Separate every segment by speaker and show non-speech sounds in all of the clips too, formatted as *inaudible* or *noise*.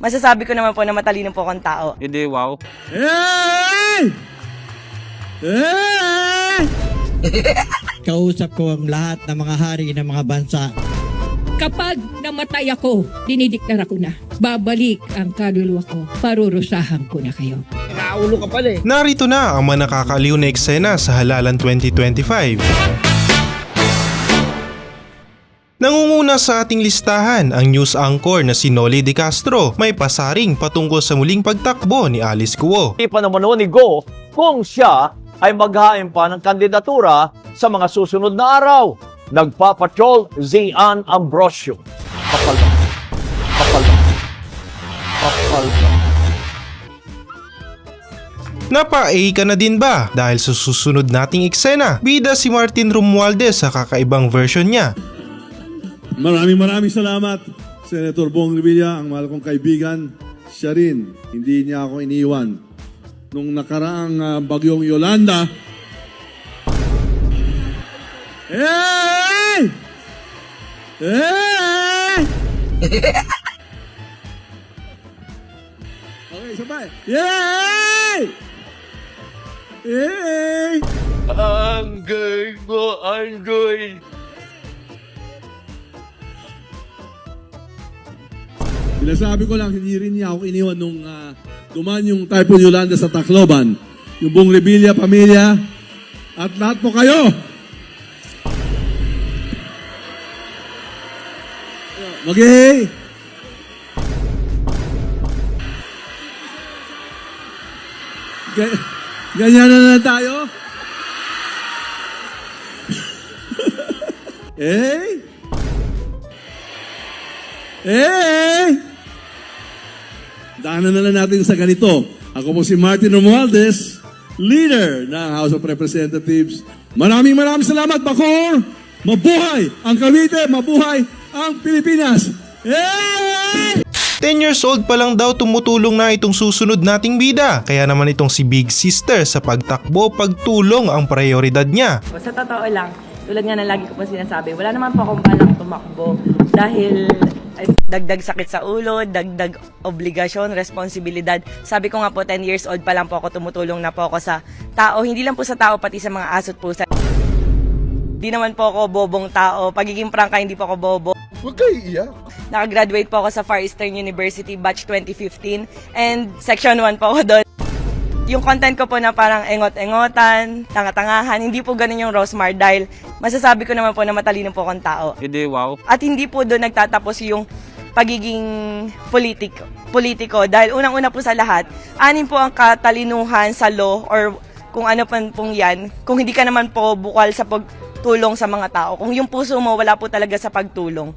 Speaker 1: masasabi ko naman po na matalino po akong tao.
Speaker 2: Hindi, wow. *laughs*
Speaker 3: Kausap ko ang lahat ng mga hari ng mga bansa.
Speaker 4: Kapag namatay ako, dinideklara ko na. Babalik ang kaluluwa ko. Parurusahan ko na kayo.
Speaker 5: Narito na ang mga nakakaliw na eksena sa Halalan 2025. Nangunguna sa ating listahan ang news anchor na si Noli De Castro may pasaring patungkol sa muling pagtakbo ni Alice Guo.
Speaker 6: pa naman noon ni Go kung siya ay maghain pa ng kandidatura sa mga susunod na araw. Nagpapatrol Zian Ambrosio. Kapal ba? Kapal? Kapal ba?
Speaker 5: Napa-A ka na din ba? Dahil sa susunod nating eksena, bida si Martin Romualdez sa kakaibang version niya.
Speaker 7: Maraming maraming salamat, Senator Bong Revilla, ang mahal kong kaibigan. Siya rin, hindi niya ako iniwan. Nung nakaraang ah, bagyong Yolanda, Hey! Hey! *laughs* okay, sabay. Yay! Yay!
Speaker 6: Angay mo, Angay.
Speaker 7: Sinasabi ko lang, hindi rin niya ako iniwan nung uh, duman yung Typhoon Yolanda sa Tacloban. Yung buong Revilla, pamilya, at lahat po kayo. Magay! Ga- Ganyan na lang tayo. *laughs* eh? Eh! Daanan na lang natin sa ganito. Ako po si Martin Romualdez, leader ng House of Representatives. Maraming maraming salamat, Bacor! Mabuhay ang Cavite! Mabuhay ang Pilipinas! Eh!
Speaker 5: 10 years old pa lang daw tumutulong na itong susunod nating bida. Kaya naman itong si Big Sister sa pagtakbo, pagtulong ang prioridad niya.
Speaker 1: Sa totoo lang, tulad nga na lagi ko po sinasabi, wala naman po akong balak tumakbo dahil dagdag sakit sa ulo, dagdag obligasyon, responsibilidad. Sabi ko nga po, 10 years old pa lang po ako, tumutulong na po ako sa tao, hindi lang po sa tao, pati sa mga asot pusa. Hindi naman po ako bobong tao. Pagiging prangka, hindi po ako bobo.
Speaker 7: Huwag kayo iiyak.
Speaker 1: Nakagraduate po ako sa Far Eastern University batch 2015 and section 1 po ako doon. Yung content ko po na parang engot-engotan, tanga-tangahan, hindi po ganun yung Rosmar dahil masasabi ko naman po na matalino po akong tao.
Speaker 2: Hindi, wow.
Speaker 1: At hindi po doon nagtatapos yung pagiging politik, politiko dahil unang-una po sa lahat, anin po ang katalinuhan sa law or kung ano pan pong yan, kung hindi ka naman po bukal sa pagtulong sa mga tao. Kung yung puso mo wala po talaga sa pagtulong.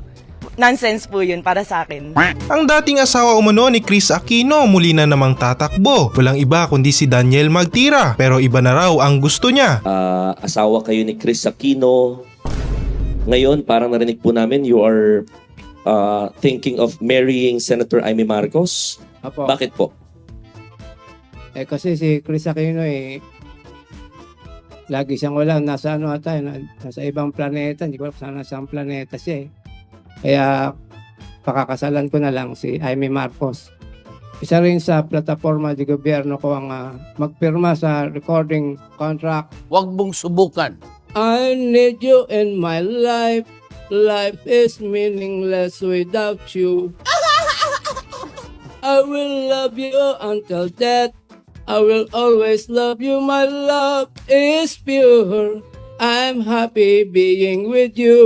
Speaker 1: Nonsense po yun para sa akin.
Speaker 5: Ang dating asawa umano ni Chris Aquino muli na namang tatakbo. Walang iba kundi si Daniel Magtira. Pero iba na raw ang gusto niya.
Speaker 8: Ah, asawa kayo ni Chris Aquino. Ngayon, parang narinig po namin, you are ah, thinking of marrying Senator Amy Marcos.
Speaker 9: Apo.
Speaker 8: Bakit po?
Speaker 9: Eh kasi si Chris Aquino eh, lagi siyang wala, nasa ano ata, eh, na- nasa ibang planeta, hindi ko alam saan nasa planeta siya eh. Kaya pakakasalan ko na lang si Jaime Marcos. Isa rin sa plataforma di gobyerno ko ang ah, magpirma sa recording contract.
Speaker 6: Huwag mong subukan.
Speaker 9: I need you in my life. Life is meaningless without you. *laughs* I will love you until death. I will always love you. My love is pure. I'm happy being with you.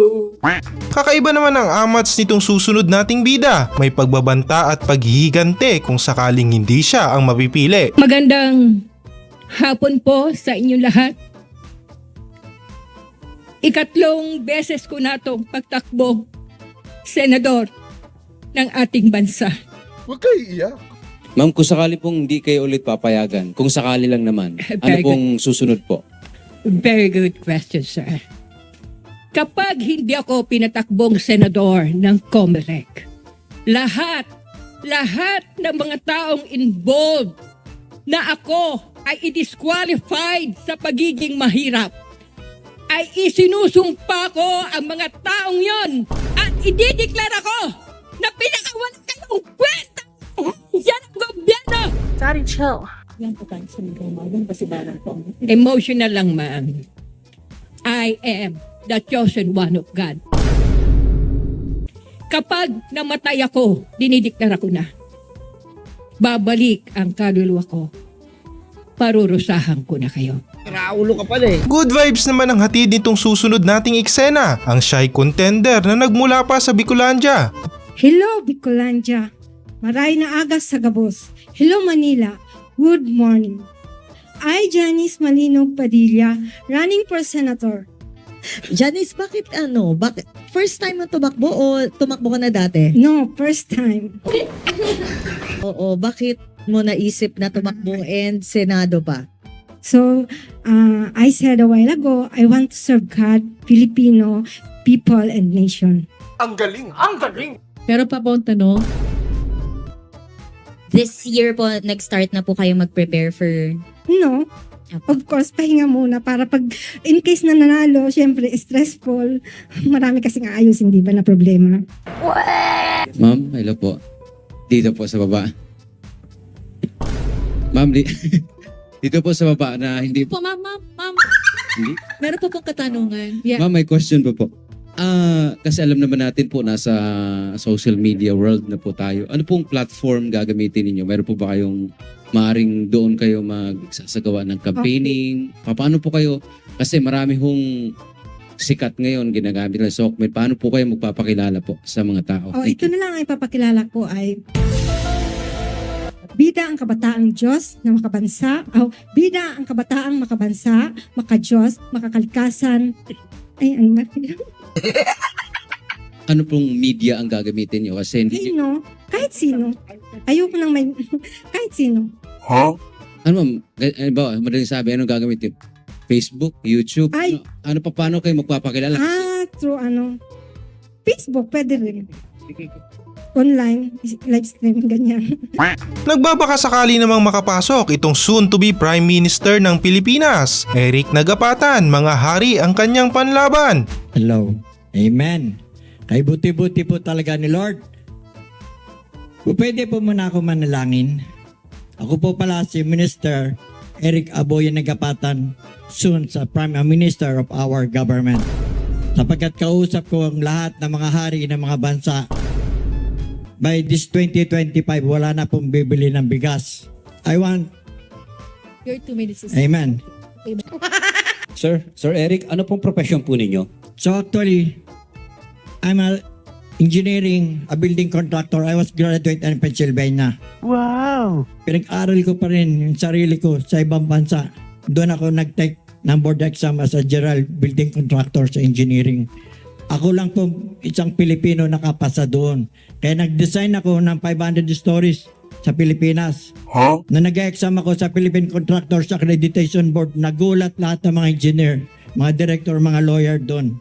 Speaker 5: Kakaiba naman ang amats nitong susunod nating bida. May pagbabanta at paghihigante kung sakaling hindi siya ang mapipili.
Speaker 4: Magandang hapon po sa inyong lahat. Ikatlong beses ko na itong pagtakbo, senador ng ating bansa.
Speaker 7: Huwag kayo iiyak.
Speaker 10: Ma'am, kung sakali pong hindi kayo ulit papayagan, kung sakali lang naman, *laughs* ano pong susunod po?
Speaker 4: Very good question, sir. Kapag hindi ako pinatakbong senador ng COMELEC, lahat, lahat ng mga taong involved na ako ay i-disqualified sa pagiging mahirap, ay isinusumpa ko ang mga taong yon at idideklara ko na pinakawalan kayong kwenta!
Speaker 2: Daddy, chill.
Speaker 4: Emotional lang, ma'am. I am the chosen one of God. Kapag namatay ako, dinideklara ko na. Babalik ang kaluluwa ko. Parurusahan ko na kayo.
Speaker 5: Good vibes naman ang hatid nitong susunod nating eksena, ang shy contender na nagmula pa sa Bicolandia.
Speaker 2: Hello, Bicolandia. Maray na agas sa gabos. Hello, Manila. Good morning. I, Janice Malinog Padilla, running for senator.
Speaker 11: Janice, bakit ano? Bakit? First time mo tumakbo o tumakbo ka na dati?
Speaker 2: No, first time.
Speaker 11: Oo, bakit mo naisip na tumakbo and senado pa?
Speaker 2: So, uh, I said a while ago, I want to serve God, Filipino, people, and nation.
Speaker 11: Pero pa po ang tanong,
Speaker 12: This year po, nag-start na po kayo mag-prepare for...
Speaker 2: No. Of course, pahinga muna para pag in case na nanalo, syempre stressful. *laughs* Marami kasing aayusin, di ba, na problema.
Speaker 10: Ma'am, hello po. Dito po sa baba. Ma'am, di- *laughs* dito po sa baba na hindi
Speaker 11: po ma'am, ma'am, ma'am,
Speaker 10: Hindi?
Speaker 11: meron po pong katanungan. Yeah.
Speaker 10: Ma'am, may question po po. Ah, kasi alam naman natin po nasa social media world na po tayo. Ano pong platform gagamitin ninyo? Meron po ba kayong maaring doon kayo magsasagawa ng campaigning? Pa- Paano po kayo? Kasi marami hong sikat ngayon ginagamit ng Sokmed. Paano po kayo magpapakilala po sa mga tao?
Speaker 2: Oh,
Speaker 10: Thank
Speaker 2: ito
Speaker 10: you.
Speaker 2: na lang ay papakilala ko ay Bida ang kabataang Diyos na makabansa. Oh, bida ang kabataang makabansa, makadiyos, makakalikasan. Ay, ano ba?
Speaker 10: Ano pong media ang gagamitin nyo? Kasi hindi,
Speaker 2: Sino? Kahit sino. Ayoko nang may... *laughs* kahit sino.
Speaker 10: ano ma'am, ano ba, madaling sabi, anong gagamitin? Facebook, YouTube?
Speaker 2: Ay.
Speaker 10: Ano, ano pa, paano kayo magpapakilala?
Speaker 2: Ah, through ano? Facebook, pwede rin. Online, live stream, ganyan.
Speaker 5: Nagbabaka sakali namang makapasok itong soon-to-be Prime Minister ng Pilipinas, Eric Nagapatan, mga hari ang kanyang panlaban.
Speaker 3: Hello. Amen. Kay buti-buti po talaga ni Lord. Kung pwede po muna ako manalangin. Ako po pala si Minister Eric Aboy Nagapatan soon sa Prime Minister of our government. Sapagkat kausap ko ang lahat ng mga hari ng mga bansa. By this 2025, wala na pong bibili ng bigas. I want,
Speaker 11: Your two minutes is
Speaker 3: amen. *laughs*
Speaker 10: Sir, Sir Eric, ano pong profession po ninyo?
Speaker 3: So actually, I'm a engineering, a building contractor. I was graduate in Pennsylvania. Wow! Pinag-aral ko pa rin yung sarili ko sa ibang bansa. Doon ako nag-take ng board exam as a general building contractor sa engineering. Ako lang po isang Pilipino nakapasa doon. Kaya nag-design ako ng 500 stories sa Pilipinas. Na nag-exam ako sa Philippine Contractors Accreditation Board, nagulat lahat ng mga engineer, mga director, mga lawyer doon.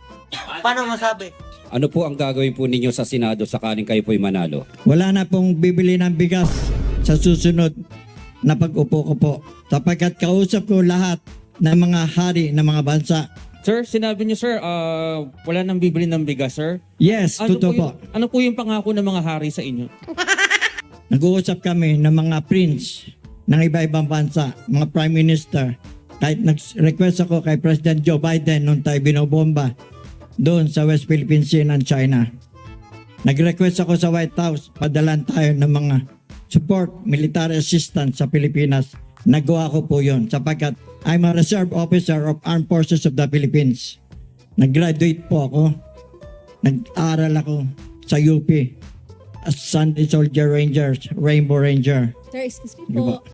Speaker 10: Ano po ang gagawin po ninyo sa Senado sakaling kayo po'y manalo?
Speaker 3: Wala na pong bibili ng bigas sa susunod na pag-upo ko po. Sapagkat kausap ko lahat ng mga hari ng mga bansa.
Speaker 10: Sir, sinabi niyo sir, ah, wala nang bibili ng bigas, sir.
Speaker 3: Yes,
Speaker 10: Ano
Speaker 3: totoo
Speaker 10: po, yung, ano po yung pangako ng mga hari sa inyo? *laughs*
Speaker 3: Nag-uusap kami ng mga prince ng iba-ibang bansa, mga prime minister. Kahit nag-request ako kay President Joe Biden nung tayo binobomba doon sa West Philippine Sea ng China. Nag-request ako sa White House, padalan tayo ng mga support, military assistance sa Pilipinas. Nagawa ko po yun sapagkat I'm a reserve officer of Armed Forces of the Philippines. Nag-graduate po ako. Nag-aral ako sa UP as Sunday Soldier Rangers, Rainbow Ranger.
Speaker 11: Sir, excuse me po.